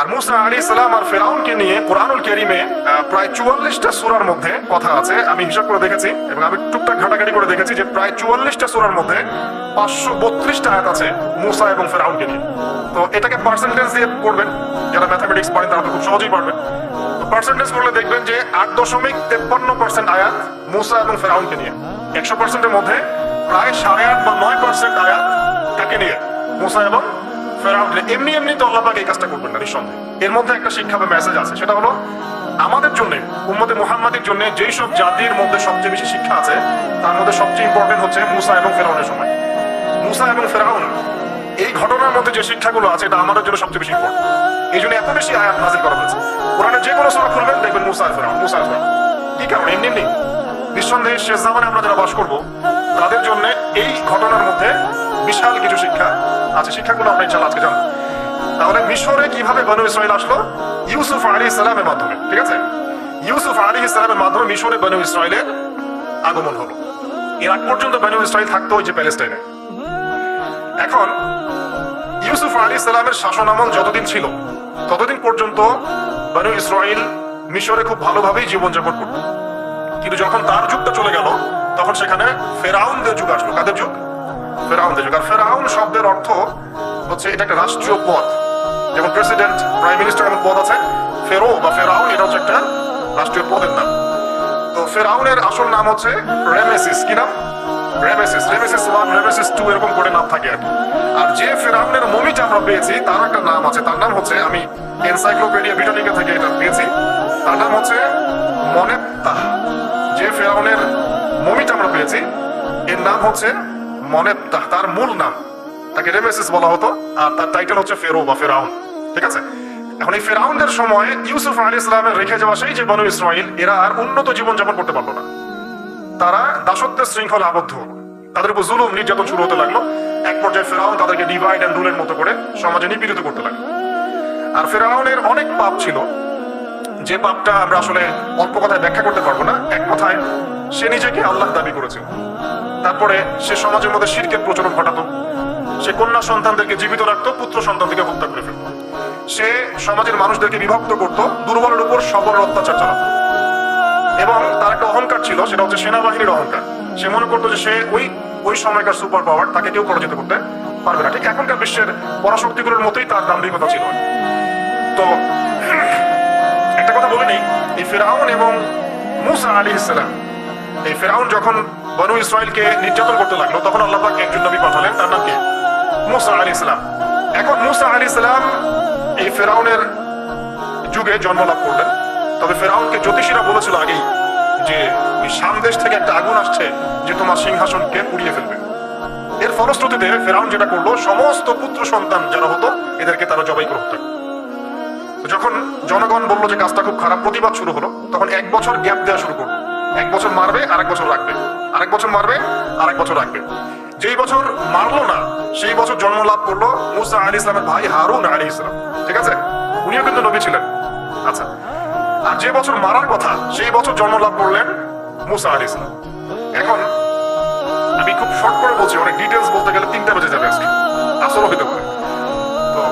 আর মুসা আলী সালাম আর ফেরাউনকে নিয়ে কোরআনুল কেরিমে প্রায় চুয়াল্লিশটা সুরার মধ্যে কথা আছে। আমি হিসাব করে দেখেছি এবং আমি টুকটাক ঘাটাঘাটি করে দেখেছি যে প্রায় চুয়াল্লিশটা সুরার মধ্যে পাঁচশো বত্রিশটা আয়াত আছে মুসা এবং ফেরাউনকে নিয়ে। তো এটাকে পার্সেন্টেজ দিয়ে করবেন। যারা ম্যাথামেটিক্স পড়েন তারা তো খুব সহজেই পারবেন। তো পার্সেন্টেজ করলে দেখবেন যে আট দশমিক তেপ্পান্ন পার্সেন্ট আয়াত মুসা এবং ফেরাউনকে নিয়ে। একশো পার্সেন্টের মধ্যে প্রায় সাড়ে আট বা নয় পার্সেন্ট আয়াত কাকে নিয়ে মুসা এবং ফেরাউন এমনি এমনি তো এই কাজটা করবেন না, নিঃসন্দেহে। এর মধ্যে একটা শিক্ষা মেসেজ আছে, সেটা হলো আমাদের জন্য, উম্মতে মুহাম্মাদের জন্য যেই সব জাতির মধ্যে সবচেয়ে বেশি শিক্ষা আছে, তার মধ্যে সবচেয়ে ইম্পর্টেন্ট হচ্ছে মুসা এবং ফেরাউনের সময়। মুসা এবং ফেরাউন, এই ঘটনার মধ্যে যে শিক্ষাগুলো আছে, এটা আমাদের জন্য সবচেয়ে বেশি ইম্পর্টেন্ট এই জন্য এত বেশি আয়াত নাজিল করা হয়েছে। কোরআনে যে কোনো সূরা খুলবেন, দেখবেন মুসা ফেরাউন মুসা ফেরাউন। কি কারণ? এমনি এমনি। নিঃসন্দেহে শেষ জামানে আমরা যারা বাস করব, তাদের জন্য এই ঘটনার মধ্যে বিশাল কিছু শিক্ষা আছে শিক্ষাগুলো আমরা ইনশাল্লাহ আজকে জানব। তাহলে মিশরে কীভাবে বনু ইসরায়েল আসলো? ইউসুফ আলী ইসলামের মাধ্যমে, ঠিক আছে? ইউসুফ আলী ইসলামের মাধ্যমে মিশরে বনু ইসরায়েলের আগমন হলো। এর পর্যন্ত বনু ইসরায়েল থাকতো ওই যে প্যালেস্টাইনে। এখন ইউসুফ আলী ইসলামের যতদিন ছিল, ততদিন পর্যন্ত বনু ইসরায়েল মিশরে খুব ভালোভাবেই জীবনযাপন করত। কিন্তু যখন তার যুগটা চলে গেল, তখন সেখানে ফেরাউনদের যুগ আসলো। কাদের যুগ? ফেরাউনদের যুগ আর ফেরাউন শব্দের অর্থ হচ্ছে এটা একটা রাষ্ট্রীয় পদ যেমন প্রেসিডেন্ট, প্রাইম মিনিস্টার এমন পদ আছে, ফেরো বা ফেরাউন, এটা হচ্ছে একটা রাষ্ট্রীয় পদের নাম। তো ফেরাউনের আসল নাম হচ্ছে রেমেসিস। কি নাম? Rameses. Rameses one, Rameses two, এরকম করে নাম থাকে আর যে ফেরাউনের মমিটা আমরা পেয়েছি, তার একটা নাম আছে। তার নাম হচ্ছে, আমি এনসাইক্লোপিডিয়া ব্রিটানিকা থেকে এটা পেয়েছি। তার নাম হচ্ছে মনেত্তা যে ফেরাউনের মমিটা আমরা পেয়েছি, এর নাম হচ্ছে মনেত্তা তার মূল নাম। তাকে রেমেসিস বলা হতো, আর তার টাইটেল হচ্ছে ফেরো বা ফেরাউন। ঠিক আছে? এখন এই ফেরাউনদের সময় ইউসুফ আলী ইসলামের রেখে যাওয়া সেই যে বনু ইসরাইল এরা আর উন্নত জীবনযাপন করতে পারল না। তারা দাসত্বের শৃঙ্খলা আবদ্ধ। হলো তাদের উপর জুলুম, নির্যাতন শুরু হতে লাগল। এক পর্যায়ে ফেরাউন তাদেরকে ডিভাইড অ্যান্ড রুলের মতো করে সমাজে নিপীড়িত করতে লাগল। আর ফেরাউনের অনেক পাপ ছিল। যে পাপটা আমরা আসলে অল্প কথায় ব্যাখ্যা করতে পারব না। এক কথায় সে নিজেকে আল্লাহ দাবি করেছিল। তারপরে সে সমাজের মধ্যে শিরকের প্রচলন ঘটাতো। সে কন্যা সন্তানদেরকে জীবিত রাখতো, পুত্র সন্তানদেরকে হত্যা করে ফেলতো। সে সমাজের মানুষদেরকে বিভক্ত করত, দুর্বলের উপর সবল অত্যাচার চালাতো। এবং তার একটা অহংকার ছিল, সেটা হচ্ছে সেনাবাহিনীর অহংকার। সে মনে করতো যে সে ওই ওই সময়কার সুপার পাওয়ার, তাকে কেউ পরাজিত করতে পারবে না। ঠিক এখনকার বিশ্বের পরাশক্তিগুলোর মতোই তার দাম্ভিকতা ছিল। তো, একটা কথা বলে নেই, এই ফেরাউন এবং মুসা আলী ইসলাম এই ফেরাউন যখন বনু ইসরায়েলকে নির্যাতন করতে লাগল। তখন আল্লাহ পাক একজন নবী পাঠালেন, তার নাম কি? মুসা আলী ইসলাম এখন মুসা আলী ইসলাম এই ফেরাউনের যুগে জন্ম লাভ করলেন। তবে ফেরাউনকে জ্যোতিষীরা বলেছিল আগেই যে, ওই সামদেশ থেকে একটা আগুন আসছে যে তোমার সিংহাসনকে পুড়িয়ে ফেলবে। এর ফলশ্রুতিতে ফেরাউন যেটা করল, সমস্ত পুত্র সন্তান যারা হতো, এদেরকে তারা জবাই করে হত্যা যখন জনগণ বলল যে কাজটা খুব খারাপ, প্রতিবাদ শুরু হলো, তখন এক বছর গ্যাপ দেওয়া শুরু করল। এক বছর মারবে, আরেক বছর রাখবে। আরেক বছর মারবে, আরেক বছর রাখবে। যেই বছর মারলো না, সেই বছর জন্ম লাভ করল মুসা আলী ইসলামের ভাই হারুন আলী ইসলাম ঠিক আছে? উনিও কিন্তু নবী ছিলেন। আচ্ছা আর যে বছর মারার কথা, সেই বছর জন্ম লাভ করলেন মুসা আলী ইসলাম এখন আমি খুব শর্ট করে বলছি, অনেক ডিটেলস বলতে গেলে তিনটা বেজে যাবে আজকে। আসলে হইতে পারে। তো,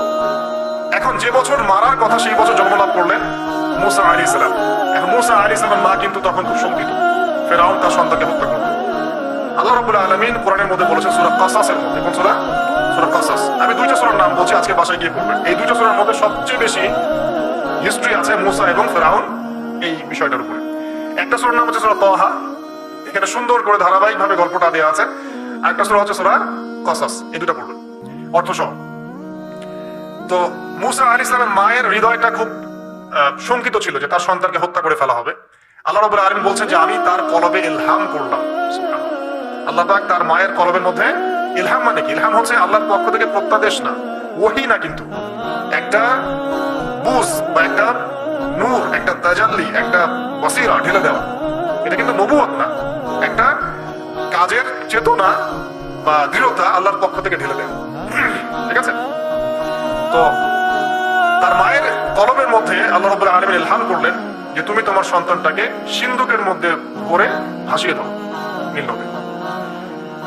এখন যে বছর মারার কথা, সেই বছর জন্ম লাভ করলেন মুসা আলী ইসলাম এখন মুসা আলী ইসলামের মা কিন্তু তখন খুব শঙ্কিত। ফেরাউন তার সন্তানকে হত্যা আল্লাহ আলামিন কোরআনের মধ্যে বলেছেন সূরা কাসাসের মধ্যে। কোন সূরা? সূরা কাসাস। আমি দুইটা সূরার নাম বলছি, আজকে বাসায় গিয়ে পড়বেন। এই দুইটা সূরার মধ্যে সবচেয়ে বেশি হিস্ট্রি আছে মুসা এবং ফেরাউন এই বিষয়টার উপরে। একটা সূরার নাম হচ্ছে সূরা তাহা। এখানে সুন্দর করে ধারাবাহিকভাবে গল্পটা দেওয়া আছে। আরেকটা সূরা হচ্ছে সূরা কাসাস। এই দুটো পড়বেন। অর্থ সহ। তো মুসা ইসলামের মায়ের হৃদয়টা খুব শঙ্কিত ছিল যে তার সন্তানকে হত্যা করে ফেলা হবে। আল্লাহ রবুল আলম বলছেন যে আমি তার কলবে ইলহাম করলাম। আল্লাহ পাক তার মায়ের কলবের মধ্যে ইলহাম মানে কি? ইলহাম হচ্ছে আল্লাহর পক্ষ থেকে প্রত্যাদেশ না, ওহি না কিন্তু। একটা বুঝ বা একটা নূর, একটা তাজাল্লি, একটা বসিরা ঢেলে দেওয়া। এটা কিন্তু নবুয়ত না। একটা কাজের চেতনা বা দৃঢ়তা আল্লাহর পক্ষ থেকে ঢেলে দেওয়া। ঠিক আছে? তো তার মায়ের কলমের মধ্যে আল্লাহ রব্বুল আলমিন ইলহাম করলেন যে, তুমি তোমার সন্তানটাকে সিন্ধুকের মধ্যে ভরে ভাসিয়ে দাও, নীল নদে।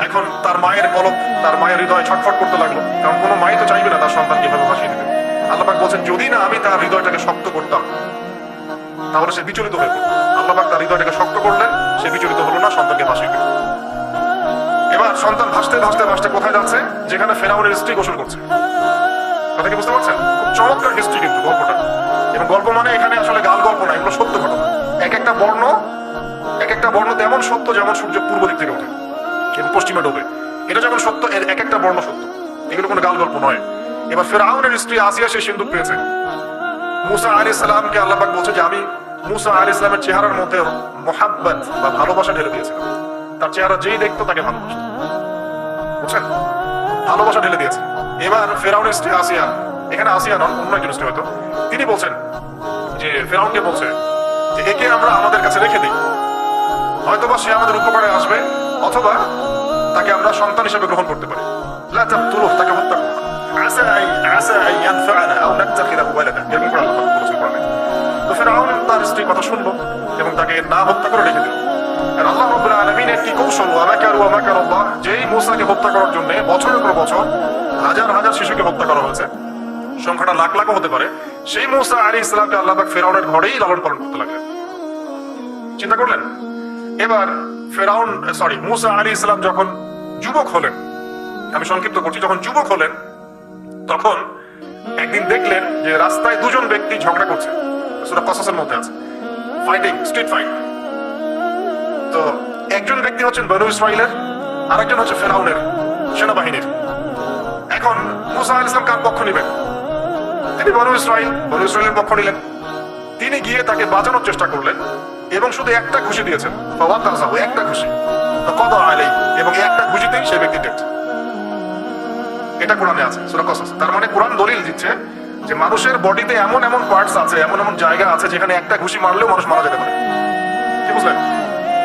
এখন তার মায়ের কলব তার মায়ের হৃদয় ছটফট করতে লাগল। কারণ কোনো মাই তো চাইবে না তার সন্তানকে এভাবে ভাসিয়ে দিতে। আল্লাহ পাক বলছেন, যদি না আমি তার হৃদয়টাকে শক্ত করতাম, তাহলে সে বিচলিত হয়ে পড়তো। আল্লাহ তার হৃদয়টাকে শক্ত করলেন, সে বিচলিত হলো না, সন্তানকে ভাসিয়ে দিল। এবার সন্তান ভাসতে ভাসতে ভাসতে কোথায় যাচ্ছে? যেখানে ফেরাউনের স্ত্রী গোসল করছে। কথা কি বুঝতে পারছেন? খুব চমৎকার হিস্ট্রি কিন্তু গল্পটা। এবং গল্প মানে এখানে আসলে গাল গল্প না, এগুলো সত্য ঘটনা। এক একটা বর্ণ, এক একটা বর্ণ তেমন সত্য যেমন সূর্য পূর্ব দিক থেকে ওঠে। এবং পশ্চিমে ডোবে। এটা যেমন সত্য, এর এক একটা বর্ণ সত্য। এগুলো কোনো গাল গল্প নয়। এবার ফেরাউনের স্ত্রী আসিয়া সে সিন্ধুক পেয়েছে। মুসা আলী সালামকে আল্লাহবাক বলছে যে, আমি মুসা আলী ইসলামের চেহারার মধ্যে মোহাব্বত বা ভালোবাসা ঢেলে দিয়েছিলাম। তার চেহারা যেই দেখতো তাকে ভালোবাসত। বুঝছেন? ভালোবাসা ঢেলে দিয়েছে। এবার ফেরাউনের স্ত্রী আসিয়া, এখানে আসিয়া নন, অন্য একজন স্ত্রী হয়তো, তিনি বলছেন যে, ফেরাউনকে বলছে যে, একে আমরা আমাদের কাছে রেখে দিই। হয়তোবা সে আমাদের উপকারে আসবে, অথবা তাকে আমরা সন্তান হিসেবে গ্রহণ করতে পারি। তাকে হত্যা বছরের পর বছর হাজার হাজার শিশুকে হত্যা করা হয়েছে, সংখ্যাটা লাখ লাখও হতে পারে, সেই মূসা আলাইহিস সালামকে আল্লাহ ফেরাউনের ঘরেই লালন পালন করতে লাগলেন। চিন্তা করলেন? এবার ফেরাউন সরি মুসা আলী ইসলাম যখন যুবক হলেন, আমি সংক্ষিপ্ত করছি, যখন যুবক হলেন, তখন একদিন দেখলেন যে রাস্তায় দুজন ব্যক্তি ঝগড়া করছে। সেটা কসাসের মধ্যে আছে। ফাইটিং স্ট্রিট ফাইট তো একজন ব্যক্তি হচ্ছেন বনু ইসরাইলের আরেকজন হচ্ছে ফেরাউনের সেনাবাহিনীর। এখন মুসা আলী ইসলাম কার পক্ষ নেবেন? তিনি বনু ইসরাইল বনু ইসরাইলের পক্ষ নিলেন। তিনি গিয়ে তাকে বাঁচানোর চেষ্টা করলেন। এবং শুধু একটা খুশি দিয়েছেন। একটা খুশি। কদা আলাই এবং একটা খুশিতেই সেই ব্যক্তি ডেট। এটা কোরআনে আছে, সূরা কসস। তার মানে কোরআন দলিল দিচ্ছে যে মানুষের বডিতে এমন এমন পার্টস আছে, এমন এমন জায়গা আছে যেখানে একটা ঘুষি মারলেও মানুষ মারা যেতে পারে। কি বুঝলেন?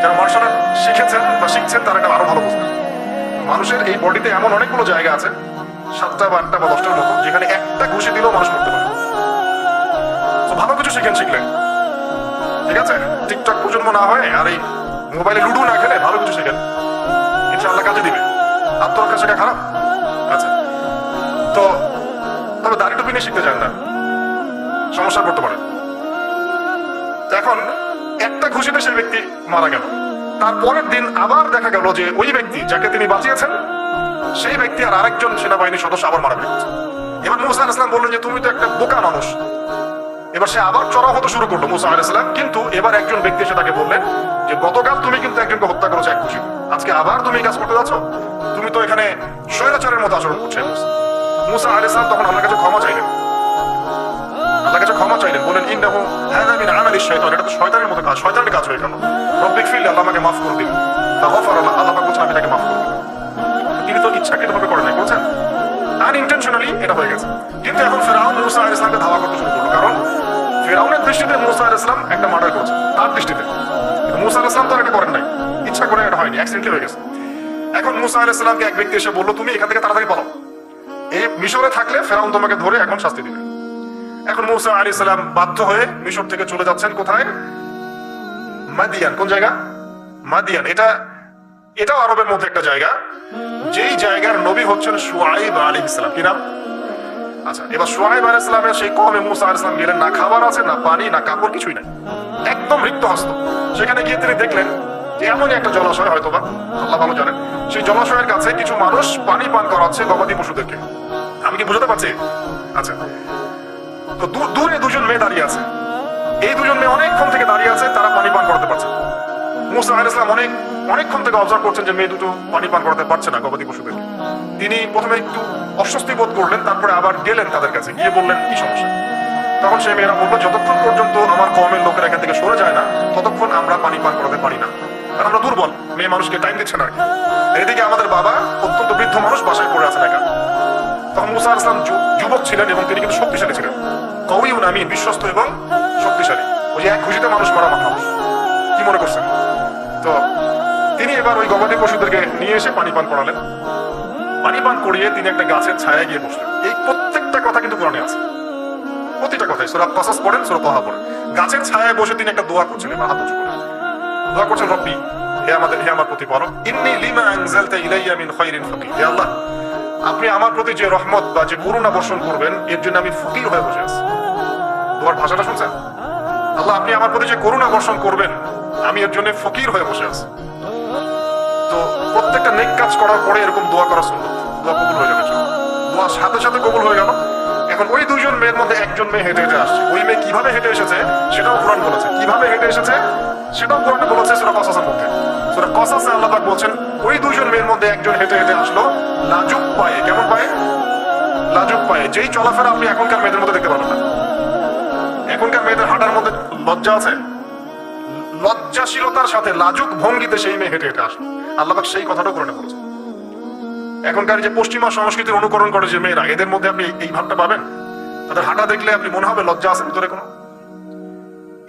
যারা মার্শাল আর্ট শিখেছেন বা শিখছেন, তারা এটা আরও ভালো বুঝবেন। মানুষের এই বডিতে এমন অনেকগুলো জায়গা আছে, সাতটা বা আটটা বা দশটার মতো, যেখানে একটা ঘুষি দিলেও মানুষ মরতে পারে। ভালো কিছু শিখেন, শিখলেন। ঠিক আছে? টিকটক প্রজন্ম না আর এই মোবাইলে লুডু না খেলে ভালো কিছু শেখেন। কাজে দিবে। খারাপ? আচ্ছা। তো তবে দাড়ি টুপি নিয়ে শিখতে চান না। সমস্যা করতে এখন একটা খুশিতে সেই ব্যক্তি মারা গেল। তারপরের দিন আবার দেখা গেল যে ওই ব্যক্তি যাকে তিনি বাঁচিয়েছেন, সেই ব্যক্তি আর আরেকজন সেনাবাহিনীর সদস্য আবার মারা গেছে এবার মুসা আলাইহিস সালাম বললেন যে, তুমি তো একটা বোকা মানুষ। এবার সে আবার চড়া হতে শুরু করল মুসা আলাইসালাম কিন্তু এবার একজন ব্যক্তি এসে তাকে বললেন, যে গতকাল তুমি কিন্তু একজনকে হত্যা করেছ এক খুশি আজকে আবার তুমি কাজ করতে যাচ্ছ? তুমি তো এখানে স্বৈরাচারের মতো আচরণ করছ মুসা আলাইসালাম তখন আল্লাহর কাছে ক্ষমা চাইলেন। আল্লাহর কাছে ক্ষমা চাইলেন বলেন হাযা শাইতান। এটা তো শয়তানের মতো কাজ, শয়তানের কাজ হয়ে রব্বিক ফিল আল্লাহ আমাকে মাফ করে ফাগফার আল্লাহ আল্লাহ বলছেন, আমি তাকে মাফ করে তিনি তো ইচ্ছাকৃতভাবে করেন নাই, বলছেন, আনইনটেনশনালি এটা হয়ে গেছে। কিন্তু এখন ফেরাউন মুসা আলাইহিস সালামকে ধাওয়া করতে শুরু করল। কারণ ফেরাউনের দৃষ্টিতে মুসা আলাইহিস সালাম একটা মার্ডার করেছে, তার দৃষ্টিতে। মুসা আলাইহিস সালাম তো এটা করেন নাই। ইচ্ছা করে এটা হয়নি অ্যাক্সিডেন্টলি হয়ে গেছে। এখন মুসা আলাইহিস সালামকে এক ব্যক্তি এসে বলল, তুমি এখান থেকে তাড়াতাড়ি পালাও। এই মিশরে থাকলে ফেরাউন তোমাকে ধরে এখন শাস্তি দিবে। এখন মুসা আলাইহিস সালাম বাধ্য হয়ে মিশর থেকে চলে যাচ্ছেন কোথায়? মাদিয়ান। কোন জায়গা? মাদিয়ান। এটা, এটাও আরবের মধ্যে একটা জায়গা। যেই জায়গার নবী হচ্ছেন সুয়াইব আলী ইসলাম কি নাম? আচ্ছা এবার সোহাইব আলাইহিস সালামের সেই কমে মুসা আলাইহিস সালাম গেলেন, না খাবার আছে, না পানি, না কাপড়, কিছুই নাই। একদম রিক্ত হস্ত সেখানে গিয়ে তিনি দেখলেন যে এমনই একটা জলাশয় হয়তো বা, আল্লাহ ভালো জানেন, সেই জলাশয়ের কাছে কিছু মানুষ পানি পান করাচ্ছে গবাদি পশুদেরকে। আমি কি বুঝতে পারছি? আচ্ছা তো দূরে দুজন মেয়ে দাঁড়িয়ে আছে। এই দুজন মেয়ে অনেকক্ষণ থেকে দাঁড়িয়ে আছে, তারা পানি পান করাতে পারছে। মুসা আলাইহিস সালাম অনেক, অনেকক্ষণ থেকে অবজার্ভ করছেন যে মেয়ে দুটো পানি পান করাতে পারছে না, গবাদি পশুদেরকে তিনি প্রথমে একটু অস্বস্তি বোধ করলেন, তারপরে আবার গেলেন তাদের কাছে, গিয়ে বললেন, কি সমস্যা? তখন সেই মেয়েরা বলল, যতক্ষণ পর্যন্ত আমার কমের লোকেরা এখান থেকে সরে যায় না, ততক্ষণ আমরা পানি পান করাতে পারি না। কারণ আমরা দুর্বল, মেয়ে মানুষকে টাইম দিচ্ছে না এদিকে আমাদের বাবা অত্যন্ত বৃদ্ধ মানুষ বাসায় পড়ে আছেন একা। তখন মুসা আসলাম যুবক ছিলেন এবং তিনি কিন্তু শক্তিশালী ছিলেন। কউই আমি বিশ্বস্ত এবং শক্তিশালী। ওই যে এক খুশিতে মানুষ মারা মানুষ। কি মনে করছেন? তো তিনি এবার ওই গবাদি পশুদেরকে নিয়ে এসে পানি পান করালেন। পানি পান করিয়ে তিনি একটা গাছের ছায়ায় গিয়ে বসলেন। এই প্রত্যেকটা কথা কিন্তু কোরআনে আছে। প্রতিটা কথাই। সুরা কসাস পড়েন, সুরা তহা পড়েন। গাছের ছায়ায় বসে তিনি একটা দোয়া করছেন এবার হাত উঁচু দোয়া করছেন, রব্বি, হে আমাদের, হে আমার প্রতিপালক, ইন্নি লিমা আনজালতা ইলাইয়া মিন খাইরিন ফাকির। হে আল্লাহ, আপনি আমার প্রতি যে রহমত বা যে করুণা বর্ষণ করবেন, এর জন্য আমি ফকির হয়ে বসে আছি। তোমার ভাষাটা শুনছেন? আল্লাহ, আপনি আমার প্রতি যে করুণা বর্ষণ করবেন আমি এর জন্য ফকির হয়ে বসে আছি। তো প্রত্যেকটা নেক কাজ করার পরে এরকম দোয়া করা সুন্দর দোয়া কবুল হয়ে যাবে দোয়া সাথে সাথে কবুল হয়ে গেল। এখন ওই দুইজন মেয়ের মধ্যে একজন মেয়ে হেঁটে হেঁটে আসছে। ওই মেয়ে কীভাবে হেঁটে এসেছে, সেটাও কোরআন বলেছে। কীভাবে হেঁটে এসেছে, সেটাও কোরআনে বলেছে, সুরা কসাসের মধ্যে। সুরা কসাসে আল্লাহ বলছেন, ওই দুইজন মেয়ের মধ্যে একজন হেঁটে হেঁটে আসলো, লাজুক পায়ে। কেমন পায়ে? লাজুক পায়ে। যেই চলাফেরা আপনি এখনকার মেয়েদের মধ্যে দেখতে পাবেন না। এখনকার মেয়েদের হাঁটার মধ্যে লজ্জা আছে? লজ্জাশীলতার সাথে লাজুক ভঙ্গিতে সেই মেয়ে হেঁটে হেঁটে আসলো। আল্লাহ সেই কথাটাও কোরআনে বলেছে এখনকার যে পশ্চিমা সংস্কৃতির অনুকরণ করে যে মেয়েরা, এদের মধ্যে আপনি এই ভাবটা পাবেন? তাদের হাঁটা দেখলে আপনি মনে হবে লজ্জা আছে ভিতরে কোনো?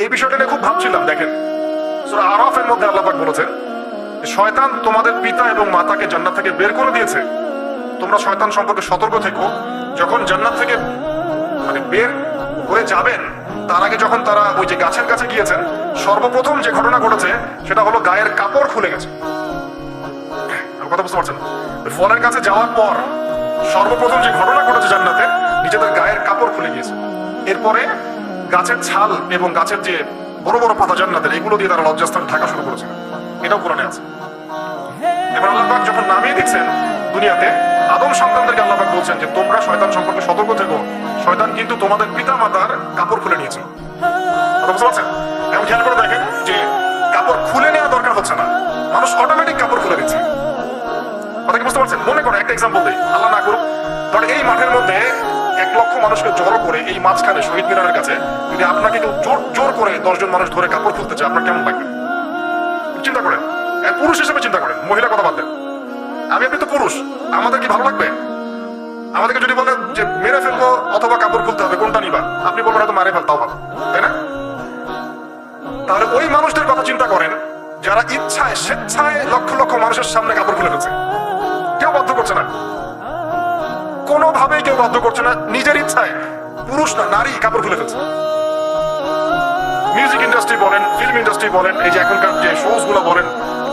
এই বিষয়টা নিয়ে খুব ভাবছিলাম, দেখেন। আরাফের মধ্যে আল্লাহ পাক বলেছেন শয়তান তোমাদের পিতা এবং মাতাকে জান্নাত থেকে বের করে দিয়েছে। তোমরা শয়তান সম্পর্কে সতর্ক থেকো। যখন জান্নাত থেকে মানে বের হয়ে যাবেন তার আগে যখন তারা ওই যে গাছের কাছে গিয়েছেন, সর্বপ্রথম যে ঘটনা ঘটেছে, সেটা হলো গায়ের কাপড় খুলে গেছে। কথা বুঝতে পারছেন ফলের কাছে যাওয়ার পর সর্বপ্রথম যে ঘটনা ঘটেছে জান্নাতে, নিজেদের গায়ের কাপড় খুলে গিয়েছে। এরপরে গাছের ছাল এবং গাছের যে বড় বড় পাতা জান্নাতের, এগুলো দিয়ে তারা লজ্জাস্থান ঢাকা শুরু করেছে। এটাও কোরআনে আছে। এবার আল্লাহ যখন নামিয়ে দেখছেন দুনিয়াতে আদম সন্তানদেরকে আল্লাহ বলছেন যে, তোমরা শয়তান সম্পর্কে সতর্ক থেকো। শয়তান কিন্তু তোমাদের পিতা মাতার কাপড় খুলে নিয়েছে। খেয়াল করে দেখেন যে, কাপড় খুলে নেওয়া দরকার হচ্ছে না। মানুষ অটোমেটিক কাপড় খুলে দিচ্ছে বুঝতে পারছেন? মনে করো একটা এক্সাম্পল দিই। আল্লাহ না করুক এই মাঠের মধ্যে এক লক্ষ মানুষকে জড়ো করে এই মাঝখানে শহীদ মিনারের কাছে যদি আপনাকে কেউ জোর জোর করে দশজন মানুষ ধরে কাপড় খুলতে চায়, আপনার কেমন লাগবে? চিন্তা করেন। পুরুষ হিসেবে চিন্তা করেন। মহিলা কথা বাদ দেন। আমি আপনি তো পুরুষ, আমাদের কি ভালো লাগবে? আমাদেরকে যদি বলে যে মেরে ফেলব অথবা কাপড় খুলতে হবে, কোনটা নিবা? আপনি বলবেন হয়তো মারে ফেলতাও ভালো, তাই না? তাহলে ওই মানুষদের কথা চিন্তা করেন, যারা ইচ্ছায়, স্বেচ্ছায় লক্ষ লক্ষ মানুষের সামনে কাপড় খুলে ফেলছে। কেউ বাধ্য করছে না। কোনোভাবেই কেউ বাধ্য করছে না, নিজের ইচ্ছায়। পুরুষ না, নারী কাপড় খুলে ফেলছে। মিউজিক ইন্ডাস্ট্রি বলেন ফিল্ম ইন্ডাস্ট্রি বলেন, এই যে এখনকার যে শোজগুলো বলেন,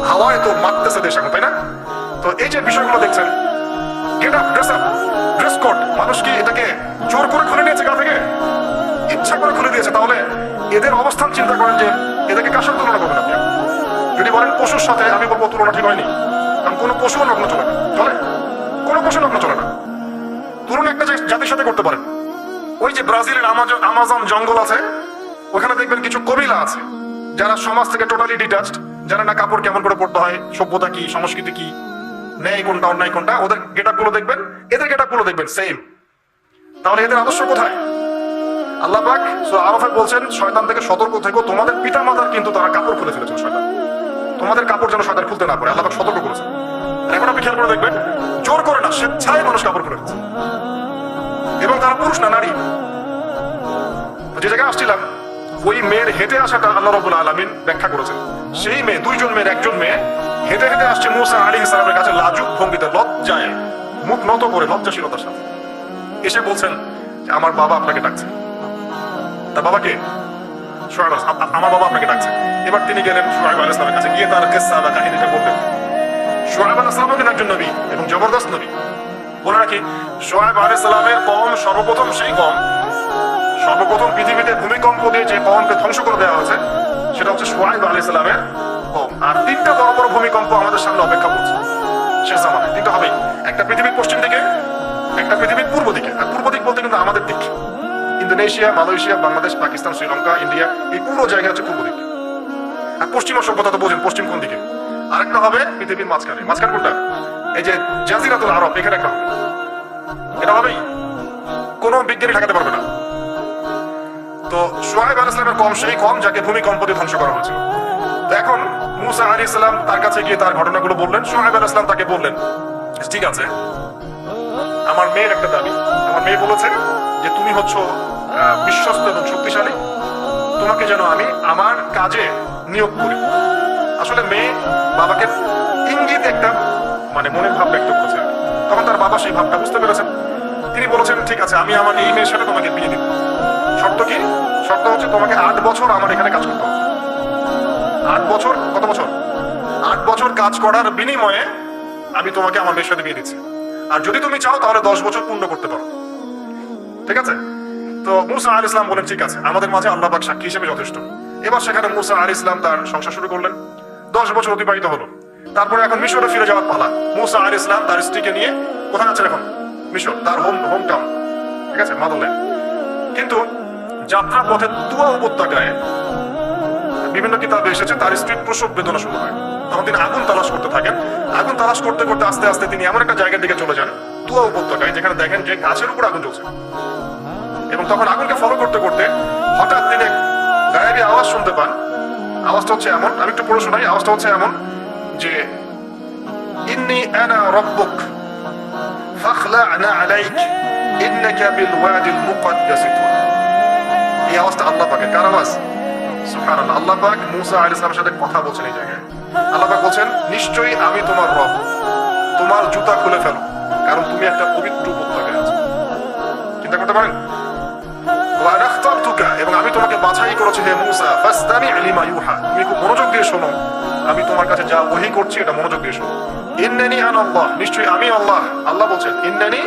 হাওয়ায় তো মারতেছে দেশ এখন, তাই না? তো এই যে বিষয়গুলো দেখছেন get up dress up dress code মানুষ কি এটাকে জোর করে খুলে নিয়েছে গা থেকে? ইচ্ছা করে খুলে দিয়েছে, তাহলে এদের অবস্থান চিন্তা করেন যে এদেরকে তুলনা করবেন আপনি? যদি বলেন পশুর সাথে, আমি বলব তুলনা ঠিক হয়নি। কারণ কোনো নগ্ন চলে না। চলে কোনো পশু নগ্ন চলে না। তুলনা একটা জাতির সাথে করতে পারেন। ওই যে ব্রাজিলের আমাজন আমাজন জঙ্গল আছে, ওখানে দেখবেন কিছু কবিলা আছে, যারা সমাজ থেকে টোটালি ডিটাচড যারা না কাপড় কেমন করে পড়তে হয়, সভ্যতা কি, সংস্কৃতি কি ন্যায় কোনটা, অন্যায় কোনটা, ওদের গেটগুলো দেখবেন, এদের গেটগুলো দেখবেন সেম তাহলে এদের আদর্শ কোথায়? আল্লাহ পাক আরাফে বলছেন, শয়তান থেকে সতর্ক তোমাদের পিতা মাতার কিন্তু তারা কাপড় খুলে ফেলেছেন শয়তান। তোমাদের কাপড় যেন শয়তান খুলতে না পারে, আল্লাহ পাক সতর্ক করেছেন। আর এখন আপনি খেয়াল করে দেখবেন, জোর করে না স্বেচ্ছায় মানুষ কাপড় খুলে ফেলছে। এবং তারা পুরুষ না, নারী। যে জায়গায় আসছিলাম ওই মেয়ের হেঁটে আসাটা আল্লাহ রবুল আলমিন ব্যাখ্যা করেছেন। সেই মেয়ে, দুইজন মেয়ের একজন মেয়ে হেঁটে হেঁটে আসছে মুসা আলী ইসলামের কাছে লাজুক, ভঙ্গিতে লজ্জায়, মুখ নত করে লজ্জাশীলতার সাথে। এসে বলছেন, আমার বাবা আপনাকে ডাকছে। তার বাবাকে আ- আমার বাবা আপনাকে ডাকছে। এবার তিনি গেলেন সোহাগ আল ইসলামের কাছে, গিয়ে তার কেসা বা কাহিনীটা বললেন। সোহাগ আল ইসলাম হলেন একজন নবী এবং জবরদস্ত নবী। বলে রাখি সোহাগ আল ইসলামের কম সর্বপ্রথম সেই কম সর্বপ্রথম পৃথিবীতে ভূমিকম্প দিয়ে যে কমকে ধ্বংস করে দেওয়া হয়েছে, সেটা হচ্ছে সোহাইব আলী ইসলামের কম আর তিনটা বড় বড় ভূমিকম্প আমাদের সামনে অপেক্ষা করছে, শেষ জামানায়। তিনটা হবেই, একটা পৃথিবীর পশ্চিম দিকে, একটা পৃথিবীর পূর্ব দিকে। আর পূর্ব দিক বলতে কিন্তু আমাদের দিক। Indonesia, Malaysia, Bangladesh, Pakistan, Sri Lanka, India, এই পুরো জায়গা হচ্ছে পূর্ব দিক। আর পশ্চিমা সভ্যতা তো বোঝেন, পশ্চিম কোন দিকে? আরেকটা হবে পৃথিবীর মাঝখানে। মাঝখান কোনটা? এই যে জাজিরাতুল আরব, এখানে একটা হবে। এটা হবেই। কোনো বিজ্ঞানী ঠেকাতে পারবে না। তো সোহাইব আল ইসলামের কম সেই কম, যাকে ভূমিকম্প দিয়ে ধ্বংস করা হয়েছিল। এখন মুসা আলী ইসলাম তার কাছে গিয়ে তার ঘটনাগুলো বললেন, সোহাইব আল ইসলাম তাকে বললেন, ঠিক আছে, আমার মেয়ের একটা দাবি, আমার মেয়ে বলেছে যে তুমি হচ্ছ বিশ্বস্ত এবং শক্তিশালী, তোমাকে যেন আমি আমার কাজে নিয়োগ করি। আসলে মেয়ে বাবাকে ইঙ্গিত একটা মানে মনের ভাব ব্যক্ত করেছে। তখন তার বাবা সেই ভাবটা বুঝতে পেরেছেন। তিনি বলেছেন, ঠিক আছে, আমি আমার এই মেয়ের সাথে তোমাকে বিয়ে দিব কি হচ্ছে তোমাকে আট বছর আমার এখানে কাজ করতে আট বছর? কত বছর? আট বছর কাজ করার বিনিময়ে আমি তোমাকে আমার মেয়ের সাথে বিয়ে দিচ্ছি। আর যদি তুমি চাও, তাহলে দশ বছর পূর্ণ করতে পারো। ঠিক আছে? তো মুসা আল ইসলাম বলেন, ঠিক আছে, আমাদের মাঝে আল্লাহ পাক সাক্ষী হিসেবে যথেষ্ট। এবার সেখানে মুসা আল ইসলাম তার সংসার শুরু করলেন। দশ বছর অতিবাহিত হলো। তারপরে এখন মিশরে ফিরে যাওয়ার পালা। মুসা আল ইসলাম তার স্ত্রীকে নিয়ে কোথায় যাচ্ছেন এখন? মিশর, তার হোম হোম টাউন ঠিক আছে? কিন্তু যাত্রা পথে তুয়া উপত্যকায় বিভিন্ন কিতাবে এসেছে, তার স্ত্রীর প্রসব বেদনা শুরু হয়। তখন তিনি আগুন তালাশ করতে থাকেন। আগুন তালাশ করতে করতে আস্তে আস্তে তিনি এমন একটা জায়গার দিকে চলে যান তুয়া উপত্যকায়, যেখানে দেখেন যে গাছের উপর আগুন জ্বলছে। এবং তখন আগুনকে ফলো করতে করতে হঠাৎ তিনি গায়েবী আওয়াজ শুনতে পান। আওয়াজটা হচ্ছে এমন, আমি একটু পড়ে শোনাই, আওয়াজটা হচ্ছে এমন যে, ইন্নি আনা রব্বুক, ফাখলা'না আলাইক, ইন্নাকা বিল ওয়াদিল মুকদ্দাস তুয়া। এই আওয়াজটা আল্লাহ পাকের। কার আওয়াজ? সুবহানাল্লাহ, আল্লাহ পাক মুসা আলাইহিস সালামের সাথে কথা বলছেন এই জায়গায়। আল্লাহ পাক বলছেন, নিশ্চয়ই আমি তোমার রব। তোমার জুতা খুলে ফেলো, কারণ তুমি একটা পবিত্র উপত্যকায় আছো। চিন্তা করতে পারেন? এবং আমি তোমাকে বাছাই করেছি হে মুসা, ফাসতামি লিমা ইউহা। তুমি খুব মনোযোগ দিয়ে শোনো, আমি তোমার কাছে যা ওহী করছি, এটা মনোযোগ দিয়ে শোনো। ইন্নানি আন আল্লাহ, নিশ্চয়ই আমি আল্লাহ। আল্লাহ বলছেন, ইন্নানি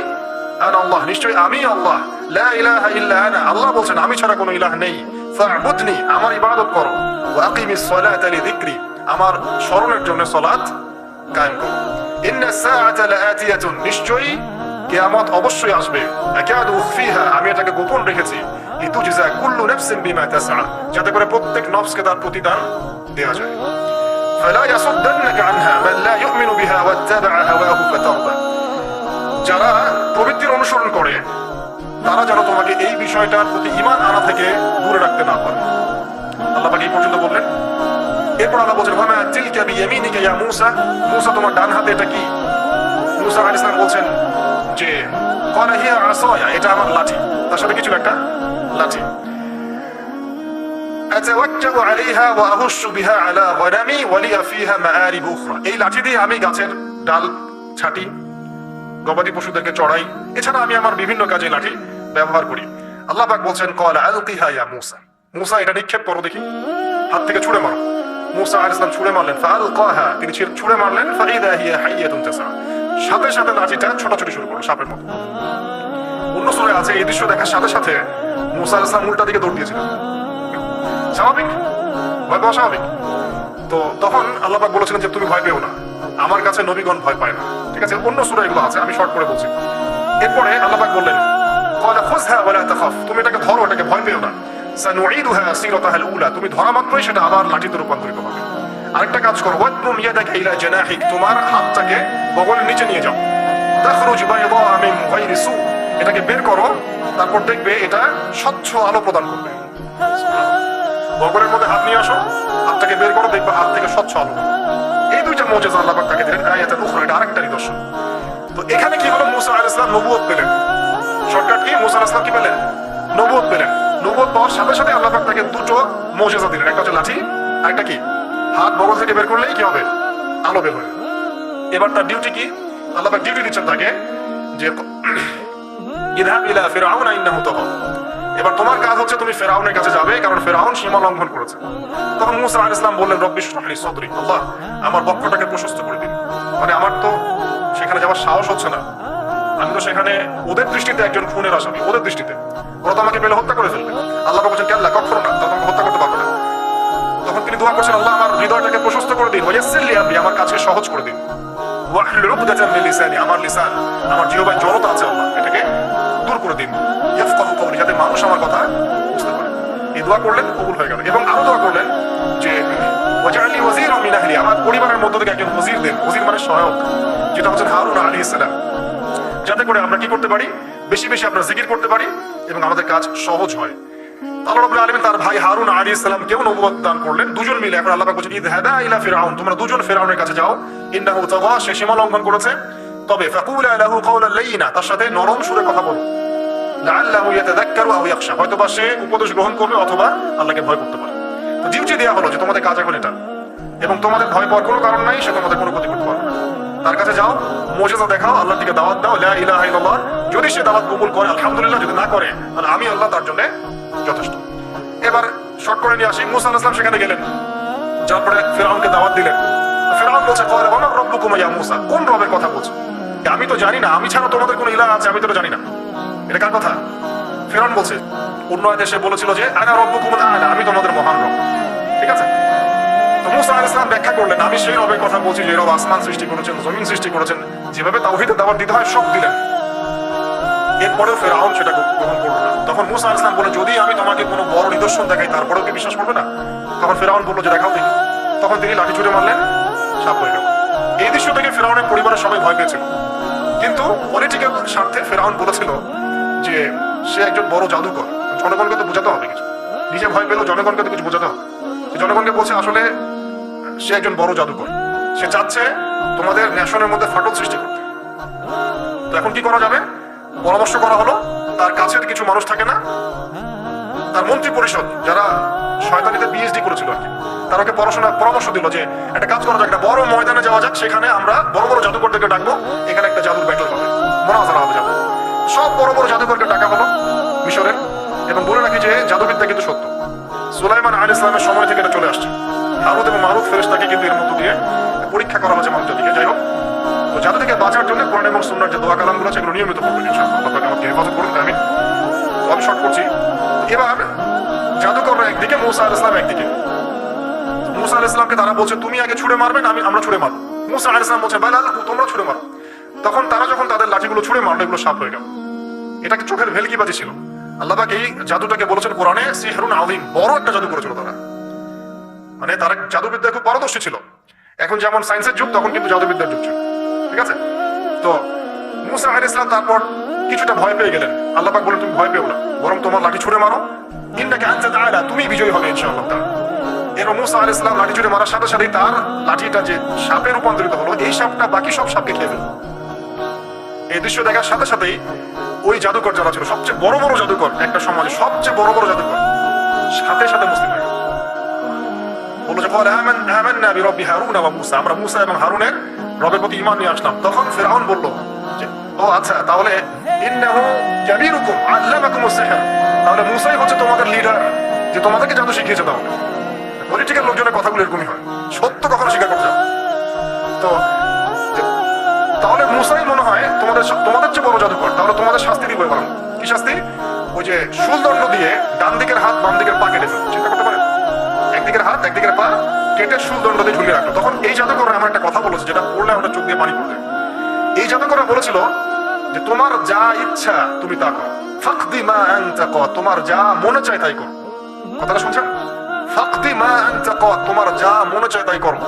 আন আল্লাহ নিশ্চয়ই আমি আল্লাহ লা ইলাহা ইল্লা আনা আল্লাহ বলছেন আমি ছাড়া কোনো ইলাহ নেই ফা'বুদনি আমার ইবাদত করো ওয়া আকিমিস সালাতা লিযিকরি আমার স্মরণের জন্য সালাত কায়েম করো ইন্না সাআতা লাআতিয়াতুন নিশ্চয়ই কিয়ামত অবশ্যই আসবে আকাদু উখফিহা আমি এটাকে গোপন রেখেছি লিতুজজা কুল্লু নাফসিন বিমা তাসআ যাতে করে প্রত্যেক নফসকে তার প্রতিদান দেওয়া যায় فلا يصدنك عنها من لا يؤمن بها واتبع هواه فترضى যারা প্রবৃত্তির অনুসরণ করে তারা যেন তোমাকে এই বিষয়টার প্রতি ইমান আনা থেকে দূরে রাখতে না পারে আল্লাহ পাক এই পর্যন্ত বললেন এরপর আল্লাহ বলছেন ওয়ামা তিলকা বিয়ামিনিকা ইয়া মূসা মূসা তোমার ডান হাতে এটা কি মুসা আলাইহিস সালাম বলছেন যে কলা হিয়া আসায়া এটা আমার লাঠি তার সাথে কিছু একটা লাঠি أتوكل عليها وأهش بها على غنمي ولي فيها مآرب أخرى এই লাঠি দিয়ে আমি গাছের ডাল ছাটি গবাদি পশুদেরকে চড়াই। এছাড়া আমি আমার বিভিন্ন কাজে লাঠি ব্যবহার করি। আল্লাহ পাক বলছেন আলকিহা ইয়া মুসা। মুসা এটা নিক্ষেপ করো দেখি। হাত থেকে ছুড়ে মারো। মুসা ছুড়ে মারলেন। তিনি ছুড়ে মারলেন। ফাইদা হিয়া তাসা সাথে সাথে লাঠিটা ছোটাছুটি শুরু করল সাপের মতো। অন্য সূরায় আছে, এই দৃশ্য দেখার সাথে সাথে মুসা আলাইহিস উল্টা দিকে দৌড় স্বাভাবিক? তো তখন আল্লাপাক বলেছিলেন যে তুমি ভয় পেও না। আমার কাছে নবীগণ ভয় পায় না। ঠিক আছে? অন্য সূরা এগুলো আছে, আমি শর্ট করে বলছি। এরপরে আল্লাহ পাক বললেন তুমি এটাকে ধরো, এটাকে ভয় পেও না। তুমি ধরা মাত্রই সেটা আবার লাঠিতে রূপান্তরিত হবে। আরেকটা কাজ করো ওয়াদমুম ইয়াদাকা জানাহিক, তোমার হাতটাকে বগলের নিচে নিয়ে যাও। তাখরুজ বাইদা মিন গায়রি সু। এটাকে বের করো, তারপর দেখবে এটা স্বচ্ছ আলো প্রদান করবে। বগলের মধ্যে হাত নিয়ে আসো। হাতটাকে বের করো, দেখবে হাত থেকে স্বচ্ছ আলো। এই দুইটা মজেজা আল্লাহ তাকে দিলেন আয়াতের উপরে এটা আরেকটা নিদর্শন। তো এখানে কি হলো? মুসা আলাইহিস সালাম নবুয়ত পেলেন। Shortcut key? মুসা আলাইহিস কি পেলেন? নবুয়ত পেলেন। নবুয়ত পাওয়ার সাথে সাথে আল্লাহ পাক তাকে দুটো দিলেন। একটা হচ্ছে লাঠি কি? হাত বগল থেকে বের করলেই কি হবে? আলো বের হবে এবার তার ডিউটি কি? আল্লাহ পাক ডিউটি দিচ্ছেন তাকে যে ইদহাব ইলা ফিরআউনা ইন্নাহু তাগা। এবার তোমার কাজ হচ্ছে তুমি ফেরাউনের কাছে যাবে, কারণ ফেরাউন সীমা লঙ্ঘন করেছে। তখন মুসা আলাইহিস সালাম বললেন, রব্বি শরহলি সদরি, আল্লাহ আমার বক্ষটাকে প্রশস্ত করে দিন। মানে আমার তো সেখানে যাওয়ার সাহস হচ্ছে না। আমি তো সেখানে ওদের দৃষ্টিতে একজন খুনের আসামি, ওদের দৃষ্টিতে। ওরা তো আমাকে পেলে হত্যা করে ফেলবে। আল্লাহ বলছেন, কে আল্লাহ? কখনো না। তোমাকে হত্যা করতে পারবে না। তখন তিনি দোয়া করছেন, আল্লাহ আমার হৃদয়টাকে প্রশস্ত করে দিন। ওয়াইয়াসসির লি আমার কাজকে সহজ করে দিন। আমার লিসান, আমার জিহ্বায় জড়তা আছে আল্লাহ, এটাকে দূর করে দিন। কওলি যাতে মানুষ আমার কথা বুঝতে পারে। এই দোয়া করলেন, কবুল হয়ে গেল। এবং আরও দোয়া করলেন যে আমার পরিবারের থেকে একজন ওজির দেন। ওজির মানে সহায়ক, যেটা হারুন যাতে করে আমরা কি করতে পারি? বেশি বেশি আমরা জিকির করতে পারি এবং আমাদের কাজ সহজ হয়। আল্লাহ রাব্বুল আলামিন তার ভাই হারুন আলাইহিস সালাম কেউ নবুয়ত দান করলেন। দুজন মিলে এখন আল্লাহ পাক বলছেন ইযহাবা ইলা ফিরআউন। তোমরা দুজন ফিরআউনের কাছে যাও। ইন্নাহু তাগা সে সীমা লঙ্ঘন করেছে। তবে ফাকুলা লাহু লাইয়িনা তার সাথে নরম সুরে কথা বলো। যদি সে দাওয়াত কবুল করে, আলহামদুলিল্লাহ, যদি না করে, তাহলে আমি আল্লাহ তার জন্য যথেষ্ট। এবার শর্ট করে নিয়ে আসি, মুসা আলাইহিস সেখানে গেলেন। যার পরে ফেরাউনকে দাওয়াত দিলেন। ফেরাউন বলছে কোন রবের কথা বলছো? আমি তো জানি না, আমি ছাড়া তোমাদের কোনো ইলাহ আছে, আমি তো জানি না। এটা কার কথা? ফেরাউন বলছে, অন্য সে বলেছিল যে আনা রব্বুকুম আলা আমি তোমাদের মহান রব। ঠিক আছে? তো মুসা আলাইহিস সালাম ব্যাখ্যা করলেন, আমি সেই রবের কথা বলছি যে, রব আসমান সৃষ্টি করেছেন, জমিন সৃষ্টি করেছেন, যেভাবে তাওহীদের দাওয়াত দিতে হয়, সব দিলেন। এরপরেও সেটা গ্রহণ করল না। তখন মুসা আলাইহিস সালাম বলে, যদি আমি তোমাকে কোনো বড় নিদর্শন দেখাই, তারপরেও কি বিশ্বাস করবে না? তখন ফেরাউন বলল যে, দেখাও দেখি। তখন তিনি লাঠি ছুড়ে মারলেন, সাপ হয়ে গেল। এই দৃশ্য থেকে ফেরাউনের পরিবারের সবাই ভয় পেয়েছিল। কিন্তু পলিটিক্যাল স্বার্থে ফেরাউন বলেছিল যে সে একজন বড় জাদুকর। জনগণকে তো বোঝাতে হবে কিছু। নিজে ভয় পেলেও জনগণকে তো কিছু বোঝাতে হবে। জনগণকে বলছে আসলে সে একজন বড় জাদুকর। সে চাচ্ছে তোমাদের ন্যাশনের মধ্যে ফাটল সৃষ্টি করতে। তো এখন কি করা যাবে? পরামর্শ করা হলো, তার কাছে কিছু মানুষ থাকে না? তার মন্ত্রী পরিষদ যারা শয়তানিতে পিএইচডি করেছিল আর কি, তারা ওকে পড়াশোনা, পরামর্শ দিল যে একটা কাজ করা যাক, একটা বড় ময়দানে যাওয়া যাক, সেখানে আমরা বড় বড় জাদুকরদেরকে ডাকবো, এখানে একটা জাদুর ব্যাটল হবে। মোনাজারা হবে যাবে সব বড় বড় জাদুকরকে ডাকা হলো মিশরের, এবং বলে রাখি যে জাদুবিদ্যা কিন্তু সত্য। সুলাইমান আল ইসলামের সময় থেকে এটা চলে আসছে। হারুদ এবং মারুফ ফেরেশতাকে কিন্তু এর মধ্য দিয়ে পরীক্ষা করা হয়েছে মানুষ জাতিকে যাই হোক, তো জাদু থেকে বাঁচার জন্য কোরআন এবং সুন্নার যে দোয়া কালামগুলো আছে, এগুলো নিয়মিত পড়বেন ইনশাআল্লাহ। আল্লাহ আমাকে হেফাজত করুন আমি আমি শর্ট করছি। এবার জাদুকররা একদিকে, মুসা আল ইসলাম একদিকে। মুসা আল ইসলামকে তারা বলছে, তুমি আগে ছুড়ে মারবেন আমি আমরা ছুড়ে মারবো। মুসা আল ইসলাম বলছে বেলাল তোমরা ছুড়ে মারো। তখন তারা যখন তাদের লাঠিগুলো ছুড়ে মারলো, এগুলো সাপ হয়ে গেল। এটাকে চোখের ভেলকিবাজি ছিল। আল্লাহবাক এই জাদুটাকে বলেছেন কোরআনে, সিহরুন আলিম বড় একটা জাদু করেছিল তারা। মানে তারা জাদুবিদ্যায় খুব পারদর্শী ছিল। এখন যেমন সায়েন্সের যুগ, তখন কিন্তু জাদুবিদ্যার যুগ ছিল। ঠিক আছে? তো মুসা আল ইসলাম তারপর কিছুটা ভয় পেয়ে গেলেন। আল্লাহ পাক বলে তুমি ভয় পেও না। বরং তোমার লাঠি ছুড়ে মারো। ইন্নাকে আনতে দাঁড়া তুমি বিজয়ী হবে ইনশাআল্লাহ এরপর মুসা ইসলাম লাঠি ছুড়ে মারার সাথে সাথেই তার লাঠিটা যে সাপে রূপান্তরিত হলো, এই সাপটা বাকি সব সাপকে খেয়ে এই দৃশ্য দেখার সাথে সাথেই ওই জাদুকর যারা ছিল, সবচেয়ে বড় বড় জাদুকর, একটা সমাজে সবচেয়ে বড় বড় জাদুকর, সাথে সাথে মুসলিম বলল যে "ক্বাল আমান- আমান্না বিরব্বি হারুন ওয়া মূসা। আমরা মূসা এবং হারুনের রবের প্রতি ঈমান নিয়ে আসলাম। তখন ফিরআউন বলল যে, ও আচ্ছা তাহলে তাহলে মূসাই হচ্ছে তোমাদের লিডার যে তোমাদেরকে জাদু শিখিয়েছে তাহলে পলিটিক্যাল লোকজনের কথাগুলো এরকমই হয়। সত্য কখনো স্বীকার করতে তো তাহলে মুসাই মনে হয় তোমাদের তোমাদের চেয়ে বড় জাদুকর। তাহলে তোমাদের শাস্তি দিবে বরং কি শাস্তি? ওই যে শুলদণ্ড দিয়ে ডান দিকের হাত বাম দিকের পা কেটে চিন্তা করতে পারেন একদিকের হাত একদিকের পা কেটে শুলদণ্ড দিয়ে ঝুলিয়ে রাখল। তখন এই জাদুকররা আমার একটা কথা বলেছে, যেটা পড়লে আমরা চোখ দিয়ে পানি পড়বে। এই জাদুকররা বলেছিল যে তোমার যা ইচ্ছা তুমি তা করো। ফাকদি মা আনতা ক তোমার যা মনে চায় তাই করো। কথাটা শুনছেন? ফাকদি মা আনতা ক তোমার যা মনে চায় তাই করো।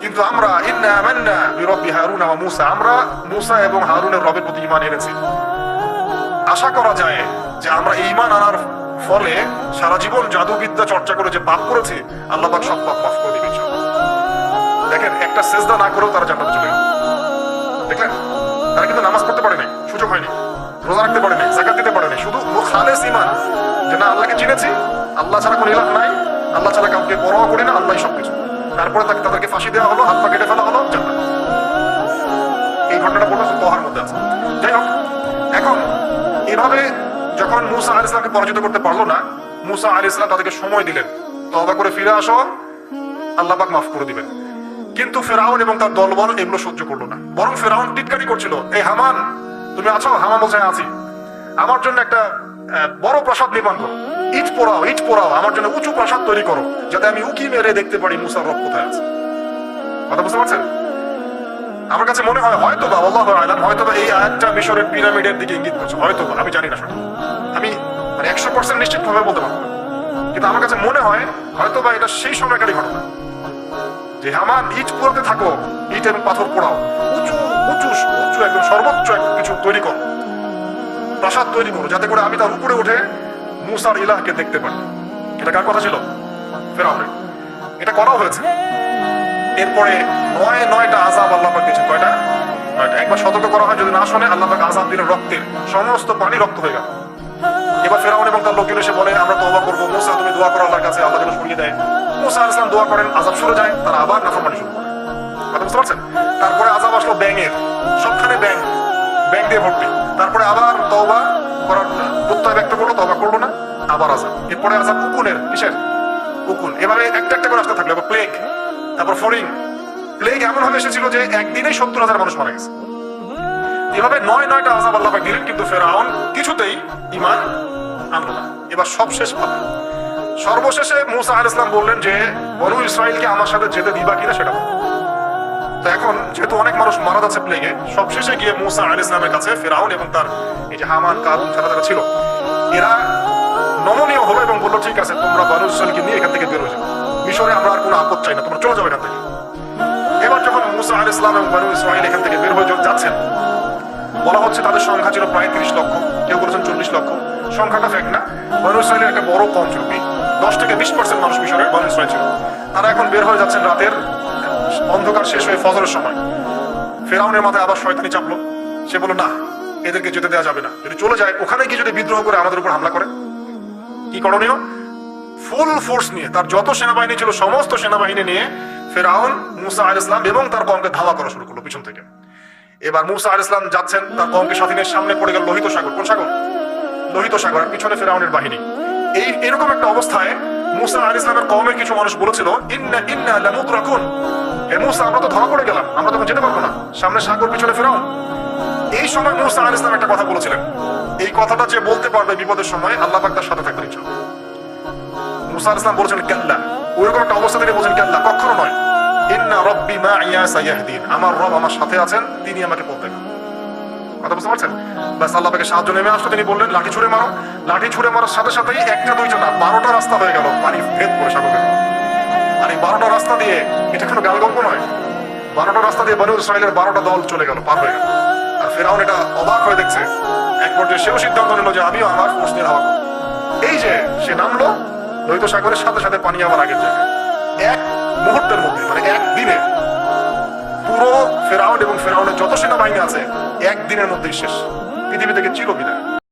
কিন্তু আমরা ইন্না আমান্না বিরব্বি হারুন ওয়া মূসা, আমরা মূসা এবং হারুনের রবের প্রতি ঈমান এনেছি। আশা করা যায় যে আমরা ঈমান আনার ফলে সারা জীবন জাদুবিদ্যা চর্চা করে যে পাপ করেছি, আল্লাহ পাক সব পাপ মাফ করে দিবেন দেখেন, একটা সেজদা না করেও তারা জান্নাতে চলে গেল। দেখলেন? পারে সুযোগ হয়নি। রোজা রাখতে পারে জাকাত দিতে পারে শুধু খালেস ঈমান, যে না, আল্লাহকে চিনেছি, আল্লাহ ছাড়া কোনো ইলাহ নাই, আল্লাহ ছাড়া কাউকে পরোয়া করি না আল্লাহই সবকিছু। তারপরে তাকে তাদেরকে ফাঁসি দেওয়া হলো, হাত পা কেটে ফেলা হলো, জান্নাত। এই ঘটনাটা বলতে তহার মধ্যে আছে। যাই হোক, এখন এভাবে যখন মুসা আল ইসলামকে পরাজিত করতে পারল না, মুসা আল ইসলাম তাদেরকে সময় দিলেন। তবা করে ফিরে আসো, আল্লাহ পাক মাফ করে দিবেন। কিন্তু ফেরাউন এবং তার দলবল এগুলো সহ্য করল না। বরং ফেরাউন টিটকারি করছিল এই হামান তুমি আছো? হামান বলছে "হ্যাঁ, আছি। আমার জন্য একটা বড় প্রাসাদ নির্মাণ করো। ইট পোড়াও ইট পোড়াও। আমার জন্য উঁচু প্রাসাদ তৈরি করো যাতে আমি উকি মেরে দেখতে পারি মুসার রব কোথায় আছে। কথা বুঝতে পারছেন? আমার কাছে মনে হয় হয়তো বা আল্লাহ আলাম হয়তো বা এই আয়াতটা মিশরের পিরামিডের দিকে ইঙ্গিত করছে। হয়তো আমি জানি না সঠিক। আমি মানে একশো পার্সেন্ট নিশ্চিত ভাবে বলতে পারব কিন্তু আমার কাছে মনে হয় হয়তো বা এটা সেই সময়কারই ঘটনা। যে আমার ইট পোড়াতে থাকো ইট এবং পাথর পোড়াও। উঁচু উঁচু উঁচু একদম সর্বোচ্চ কিছু তৈরি করো। প্রাসাদ তৈরি করো, যাতে করে আমি তার উপরে উঠে মুসার ইলাহকে দেখতে পারি। এটা কার কথা ছিল? ফেরাউনের। এটা করাও হয়েছে। এরপরে নয়, নয়টা আজাব আল্লাহ পাক দিয়েছেন। কয়টা? নয়টা। একবার সতর্ক করা হয়, যদি না শোনে, আল্লাহ পাক আজাব দিলেন রক্তের সমস্ত পানি রক্ত হয়ে গেল। এবার ফেরাউন এবং তার লোকজন এসে বলে, আমরা তওবা করব। মুসা, তুমি দোয়া করো আল্লাহর কাছে, আল্লাহ যেন সরিয়ে দেয়। মুসা আলাইহিস দোয়া করেন আজাব সরে যায়, তারা আবার নাফরমানি শুরু কথা বুঝতে পারছেন? তারপরে আজাব আসলো ব্যাঙের, সবখানে ব্যাং ব্যাং দিয়ে ভর্তি। তারপরে আবার তওবা করার প্রত্যয় ব্যক্ত করল, তওবা করল না, আবার আজাব এরপরে আজাব উকুনের, কিসের? উকুন। এভাবে একটা একটা করে আসতে থাকল। এবার প্লেগ তারপর ফরিং প্লেগ এমন ভাবে এসেছিল যে একদিনেই সত্তর হাজার মানুষ মারা গেছে। এভাবে নয় নয়টা আজাব আল্লাহ দিলেন, কিন্তু ফেরাউন কিছুতেই ইমান আনলো না। এবার সব শেষ কথা সর্বশেষে মুসা আল ইসলাম বললেন যে, বনু ইসরায়েলকে আমার সাথে যেতে দিবা কিনা সেটা তো এখন যেহেতু অনেক মানুষ মারা যাচ্ছে প্লেগে সবশেষে গিয়ে মুসা আল ইসলামের কাছে ফেরাউন এবং তার এই যে হামান কারুন যারা যারা ছিল, এরা নমনীয় হলো এবং বলল, ঠিক আছে, তোমরা বনু ইসরায়েলকে নিয়ে এখান থেকে বের হয়ে যাও। মিশরে আমরা আর কোনো আপদ চাই না, তোমরা চলে যাবে এখান থেকে। এবার যখন মুসা আল ইসলাম এবং বনু ইসরায়েল এখান থেকে বের হয়ে যাচ্ছেন, বলা হচ্ছে তাদের সংখ্যা ছিল প্রায় তিরিশ লক্ষ, কেউ বলেছেন চল্লিশ লক্ষ। সংখ্যাটা ফেক না, বনু ইসরায়েলের একটা বড় কম ছিল দশ থেকে বিশ পার্সেন্ট মানুষ মিশরের বনু ইসরায়েল ছিল তারা এখন বের হয়ে যাচ্ছেন রাতের অন্ধকার শেষ হয়ে ফজরের সময়। ফেরাউনের মাথায় আবার শয়তানি চাপলো। সে বলল, না, এদেরকে যেতে দেওয়া যাবে না। যদি চলে যায়, ওখানে কি যদি বিদ্রোহ করে আমাদের উপর হামলা করে? কি করণীয়? ফুল ফোর্স নিয়ে, তার যত সেনাবাহিনী ছিল, সমস্ত সেনাবাহিনী নিয়ে ফেরাউন, মুসা আল ইসলাম এবং তার কমকে ধাওয়া করা শুরু করল পিছন থেকে। এবার মুসা আল ইসলাম যাচ্ছেন, তার কমকে সাথে সামনে পড়ে গেল লোহিত সাগর। কোন সাগর? লোহিত সাগর পিছনে ফেরাউনের বাহিনী। এই এরকম একটা অবস্থায় মুসা আল ইসলামের কমের কিছু মানুষ বলেছিল, ইন্না ইন্না লামুদরাকুন হে মুসা, আমরা তো ধরা পড়ে গেলাম, আমরা তখন যেতে পারব না। সামনে সাগর, পিছনে ফেরাউন। এই সময় মুসা আল ইসলাম একটা কথা বলেছিলেন। এই কথাটা যে বলতে পারবে বিপদের সময়, আল্লাহ পাক তার সাথে মুসা আল ইসলাম বলেছেন ওইরকম একটা অবস্থা থেকে বলছেন কাল্লা কখনো নয়। ইন্না রব্বি মা আমার রব আমার সাথে আছেন, তিনি আমাকে পথ দেখান। কথা বুঝতে পারছেন? ব্যাস, আল্লাহ পাকে সাহায্য নেমে আসলো। তিনি বললেন, লাঠি ছুড়ে মারো। লাঠি ছুড়ে মারার সাথে সাথেই একটা দুইটা না বারোটা রাস্তা হয়ে গেল। পানি ভেদ করে সাগরে। আর এই বারোটা রাস্তা দিয়ে, এটা কোনো গাল গল্প নয়। বারোটা রাস্তা দিয়ে বনু ইসরায়েলের বারোটা দল চলে গেল, পার হয়ে গেল। আর ফেরাউন এটা অবাক হয়ে দেখছে। এক পর্যায়ে সেও সিদ্ধান্ত নিল যে আমিও আমার ফোর্স নিয়ে এই যে সে নামলো লোহিত সাগরের সাথে সাথে পানি আবার আগের জায়গায়। এক মুহূর্তের মধ্যে মানে এক দিনে। পুরো ফেরাউন এবং ফেরাউনের যত সেনাবাহিনী আছে একদিনের মধ্যেই শেষ। পৃথিবী থেকে চিরবিদায়।